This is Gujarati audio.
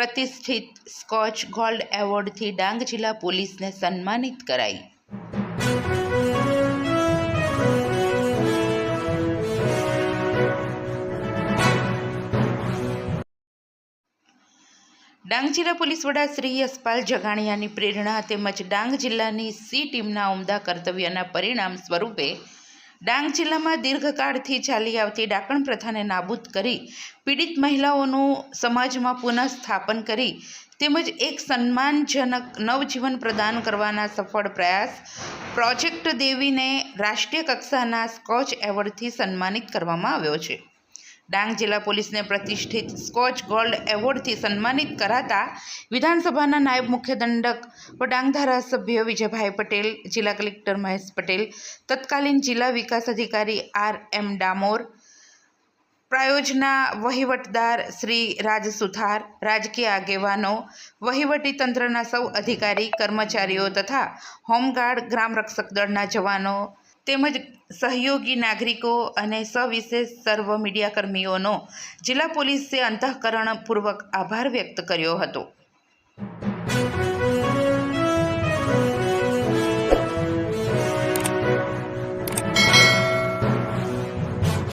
પ્રતિષ્ઠિત સ્કોચ ગોલ્ડ એવોર્ડથી ડાંગ જિલ્લા પોલીસને સન્માનિત કરાઈ. ડાંગ જિલ્લા પોલીસ વડા શ્રી યશપાલ જગાણિયાની પ્રેરણા તેમજ ડાંગ જિલ્લાની સી ટીમના ઉમદા કર્તવ્યના પરિણામ સ્વરૂપે ડાંગ જિલ્લામાં દીર્ઘકાળથી ચાલી આવતી ડાકણ પ્રથાને નાબૂદ કરી પીડિત મહિલાઓનું સમાજમાં પુનઃસ્થાપન કરી તેમજ એક સન્માનજનક નવજીવન પ્રદાન કરવાના સફળ પ્રયાસ પ્રોજેક્ટ દેવીને રાષ્ટ્રીય કક્ષાના સ્કોચ એવોર્ડથી સન્માનિત કરવામાં આવ્યો છે. ડાંગ જિલ્લા પોલીસને પ્રતિષ્ઠિત સ્કોચ ગોલ્ડ એવોર્ડથી સન્માનિત કરાતા વિધાનસભાના નાયબ મુખ્ય દંડક વ ડાંગ ધારાસભ્ય વિજયભાઈ પટેલ, જિલ્લા કલેક્ટર મહેશ પટેલ, તત્કાલીન જિલ્લા વિકાસ અધિકારી આર એમ ડામોર, પ્રાયોજના વહીવટદાર શ્રી રાજ સુથાર, રાજકીય આગેવાનો, વહીવટી તંત્રના સૌ અધિકારી, કર્મચારીઓ તથા હોમગાર્ડ ગ્રામ રક્ષક દળના જવાનો તેમજ સહયોગી નાગરિકો અને સવિશેષ સર્વ મીડિયાકર્મીઓનો જિલ્લા પોલીસે અંતઃકરણપૂર્વક આભાર વ્યક્ત કર્યો હતો.